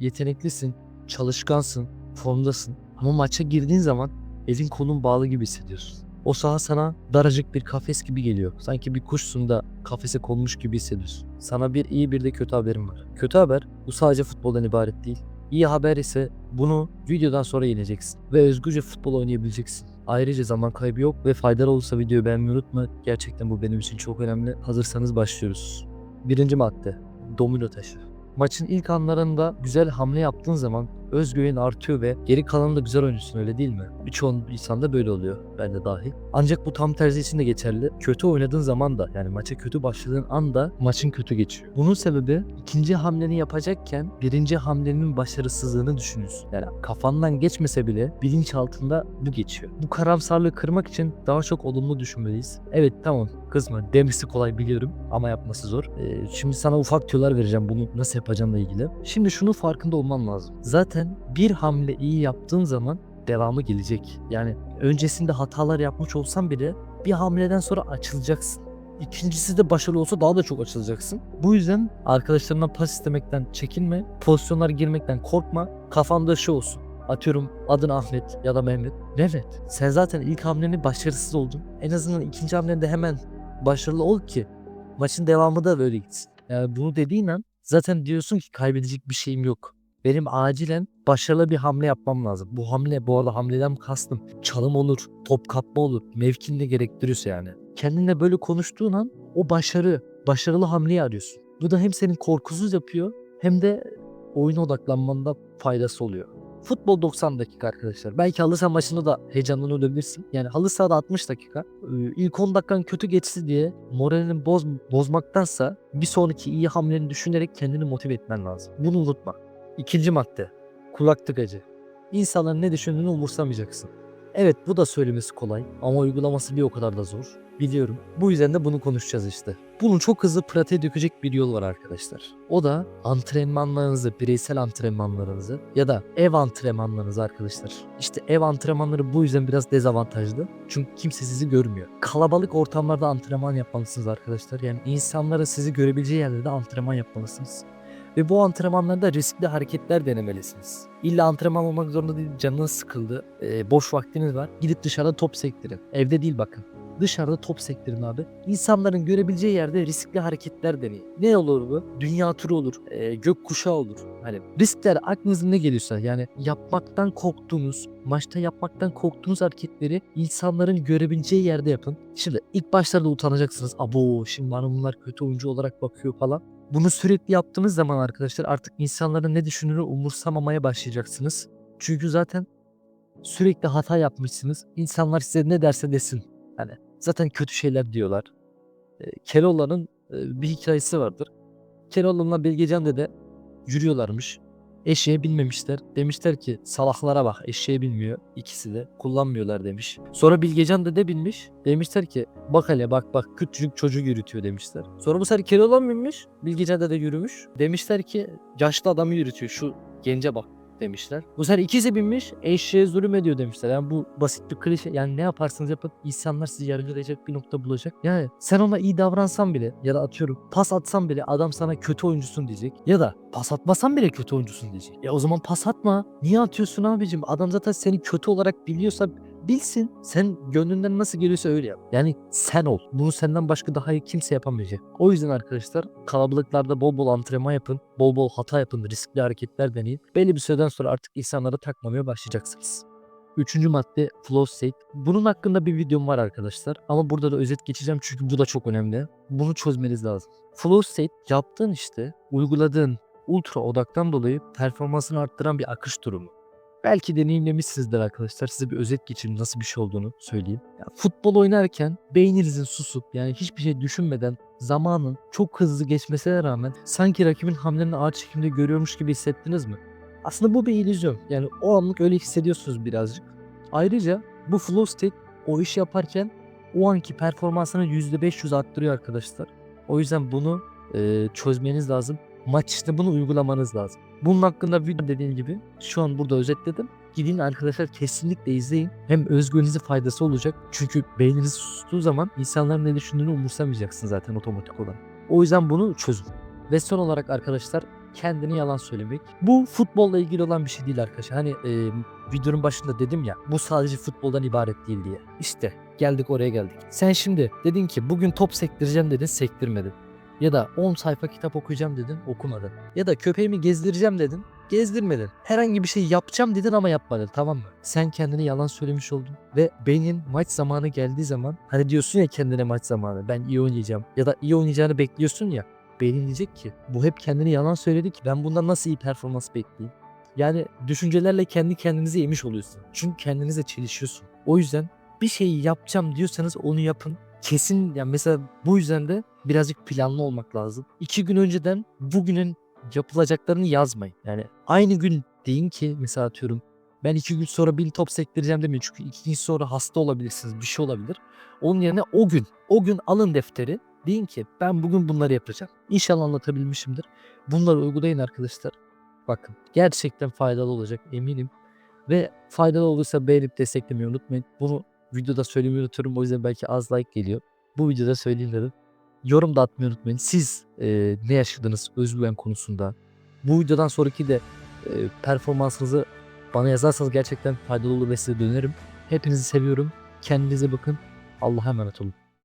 yeteneklisin, çalışkansın, formdasın. Ama maça girdiğin zaman elin kolun bağlı gibi hissediyorsun. O saha sana daracık bir kafes gibi geliyor. Sanki bir kuşsun da kafese konmuş gibi hissediyorsun. Sana bir iyi bir de kötü haberim var. Kötü haber bu sadece futboldan ibaret değil. İyi haber ise bunu videodan sonra yeneceksin ve özgürce futbol oynayabileceksin. Ayrıca zaman kaybı yok ve faydalı olursa videoyu beğenmeyi unutma. Gerçekten bu benim için çok önemli. Hazırsanız başlıyoruz. Birinci madde. Domino taşı. Maçın ilk anlarında güzel hamle yaptığın zaman özgüven artıyor ve geri kalanında güzel oynuyorsun öyle değil mi? Birçoğu insanda böyle oluyor. Ben de dahil. Ancak bu tam tersi için de geçerli. Kötü oynadığın zaman da yani maça kötü başladığın anda maçın kötü geçiyor. Bunun sebebi ikinci hamleni yapacakken birinci hamlenin başarısızlığını düşünüyorsun. Yani kafandan geçmese bile bilinçaltında bu geçiyor. Bu karamsarlığı kırmak için daha çok olumlu düşünmeliyiz. Evet tamam kızma demesi kolay biliyorum ama yapması zor. Ee, şimdi sana ufak tüyolar vereceğim bunu nasıl yapacağımla ilgili. Şimdi şunu farkında olman lazım. Zaten bir hamle iyi yaptığın zaman devamı gelecek. Yani öncesinde hatalar yapmış olsan bile bir hamleden sonra açılacaksın. İkincisi de başarılı olsa daha da çok açılacaksın. Bu yüzden arkadaşlarından pas istemekten çekinme. Pozisyonlara girmekten korkma. Kafanda şu olsun. Atıyorum adın Ahmet ya da Mehmet. Mehmet sen zaten ilk hamleni başarısız oldun. En azından ikinci hamlende hemen başarılı ol ki maçın devamı da böyle gitsin. Yani bunu dediğin an zaten diyorsun ki kaybedecek bir şeyim yok. Benim acilen başarılı bir hamle yapmam lazım. Bu hamle bu arada hamleden kastım çalım olur, top kapma olur. Mevkin de gerektiriyorsa yani. Kendinle böyle konuştuğun an o başarı, başarılı hamleyi arıyorsun. Bu da hem senin korkusuz yapıyor hem de oyuna odaklanmanda faydası oluyor. Futbol 90 dakika arkadaşlar. Belki halı saha maçında da heyecanlanabilirsin. Yani halı sahada 60 dakika. İlk 10 dakikan kötü geçti diye moralini boz, bozmaktansa bir sonraki iyi hamleni düşünerek kendini motive etmen lazım. Bunu unutma. İkinci madde. Kulak tıkacı. İnsanların ne düşündüğünü umursamayacaksın. Evet bu da söylemesi kolay ama uygulaması bir o kadar da zor. Biliyorum. Bu yüzden de bunu konuşacağız işte. Bunun çok hızlı pratiğe dökecek bir yol var arkadaşlar. O da antrenmanlarınızı, bireysel antrenmanlarınızı ya da ev antrenmanlarınızı arkadaşlar. İşte ev antrenmanları bu yüzden biraz dezavantajlı. Çünkü kimse sizi görmüyor. Kalabalık ortamlarda antrenman yapmalısınız arkadaşlar. Yani insanların sizi görebileceği yerlerde antrenman yapmalısınız. Ve bu antrenmanlarda riskli hareketler denemelisiniz. İlla antrenman olmak zorunda değil. Canınız sıkıldı. e, boş vaktiniz var. Gidip dışarıda top sektirin. Evde değil bakın. Dışarıda top sektirin abi. İnsanların görebileceği yerde riskli hareketler deneyin. Ne olur bu? Dünya turu olur. E, gök kuşağı olur. Hani riskler aklınıza ne geliyorsa yani yapmaktan korktuğunuz, maçta yapmaktan korktuğunuz hareketleri insanların görebileceği yerde yapın. Şimdi ilk başlarda utanacaksınız. Abo şimdi bana bunlar kötü oyuncu olarak bakıyor falan. Bunu sürekli yaptığınız zaman arkadaşlar artık insanların ne düşündüğünü umursamamaya başlayacaksınız. Çünkü zaten sürekli hata yapmışsınız. İnsanlar size ne derse desin. Hani zaten kötü şeyler diyorlar. E, Keloğlan'ın e, bir hikayesi vardır. Keloğlan'la Bilgecan dede yürüyorlarmış. Eşeğe binmemişler. Demişler ki salaklara bak eşeğe binmiyor. İkisi de kullanmıyorlar demiş. Sonra Bilgecan dede binmiş. Demişler ki bak hele bak bak küçücük çocuğu yürütüyor demişler. Sonra bu sefer Keloğlan binmiş. Bilgecan dede yürümüş. Demişler ki yaşlı adamı yürütüyor şu gence bak demişler. Bu sefer ikisi binmiş eşeğe zulüm ediyor demişler. Yani bu basit bir klişe. Yani ne yaparsanız yapın insanlar sizi yargılayacak bir nokta bulacak. Yani sen ona iyi davransan bile ya da atıyorum pas atsan bile adam sana kötü oyuncusun diyecek. Ya da pas atmasan bile kötü oyuncusun diyecek. Ya o zaman pas atma. Niye atıyorsun abicim? Adam zaten seni kötü olarak biliyorsa bilsin. Sen gönlünden nasıl geliyorsa öyle yap. Yani sen ol. Bunu senden başka daha iyi kimse yapamayacak. O yüzden arkadaşlar kalabalıklarda bol bol antrenman yapın. Bol bol hata yapın. Riskli hareketler deneyin. Belli bir süreden sonra artık insanlara takmamaya başlayacaksınız. Üçüncü madde flow state. Bunun hakkında bir videom var arkadaşlar. Ama burada da özet geçeceğim çünkü bu da çok önemli. Bunu çözmeniz lazım. Flow state yaptığın işte uyguladığın ultra odaktan dolayı performansını arttıran bir akış durumu. Belki deneyimlemişsinizdir arkadaşlar. Size bir özet geçeyim nasıl bir şey olduğunu söyleyeyim. Ya, futbol oynarken beyninizin susup yani hiçbir şey düşünmeden zamanın çok hızlı geçmesine rağmen sanki rakibin hamlelerini ağır çekimde görüyormuş gibi hissettiniz mi? Aslında bu bir illüzyon. Yani o anlık öyle hissediyorsunuz birazcık. Ayrıca bu flow state o işi yaparken o anki performansını %500 arttırıyor arkadaşlar. O yüzden bunu e, çözmeniz lazım. Maç işte bunu uygulamanız lazım. Bunun hakkında video dediğim gibi şu an burada özetledim. Gidin arkadaşlar kesinlikle izleyin. Hem özgüveninize faydası olacak. Çünkü beyniniz sustuğu zaman insanların ne düşündüğünü umursamayacaksın zaten otomatik olarak. O yüzden bunu çözün. Ve son olarak arkadaşlar kendine yalan söylemek. Bu futbolla ilgili olan bir şey değil arkadaşlar. Hani e, videonun başında dedim ya bu sadece futboldan ibaret değil diye. İşte geldik oraya geldik. Sen şimdi dedin ki bugün top sektireceğim dedin sektirmedin. Ya da 10 sayfa kitap okuyacağım dedin okumadın. Ya da köpeğimi gezdireceğim dedin gezdirmedin. Herhangi bir şey yapacağım dedin ama yapmadın tamam mı? Sen kendine yalan söylemiş oldun ve beynin maç zamanı geldiği zaman hani diyorsun ya kendine maç zamanı ben iyi oynayacağım ya da iyi oynayacağını bekliyorsun ya beynin diyecek ki bu hep kendine yalan söyledi ki ben bundan nasıl iyi performans bekleyeyim? Yani düşüncelerle kendi kendinizi yemiş oluyorsun. Çünkü kendinize çelişiyorsun. O yüzden bir şeyi yapacağım diyorsanız onu yapın. Kesin yani mesela bu yüzden de birazcık planlı olmak lazım. İki gün önceden bugünün yapılacaklarını yazmayın. Yani aynı gün deyin ki mesela atıyorum ben iki gün sonra bir top sektireceğim demeyin. Çünkü iki gün sonra hasta olabilirsiniz. Bir şey olabilir. Onun yerine o gün, o gün alın defteri. Deyin ki ben bugün bunları yapacağım. İnşallah anlatabilmişimdir. Bunları uygulayın arkadaşlar. Bakın gerçekten faydalı olacak eminim. Ve faydalı olursa beğenip desteklemeyi unutmayın. Bunu videoda söylemeyi unutuyorum. O yüzden belki az like geliyor. Bu videoda söyleyeyim dedim. Yorum da atmayı unutmayın. Siz e, ne yaşadınız özgüven konusunda? Bu videodan sonraki de e, performansınızı bana yazarsanız gerçekten faydalı olur ve size dönerim. Hepinizi seviyorum. Kendinize bakın. Allah'a emanet olun.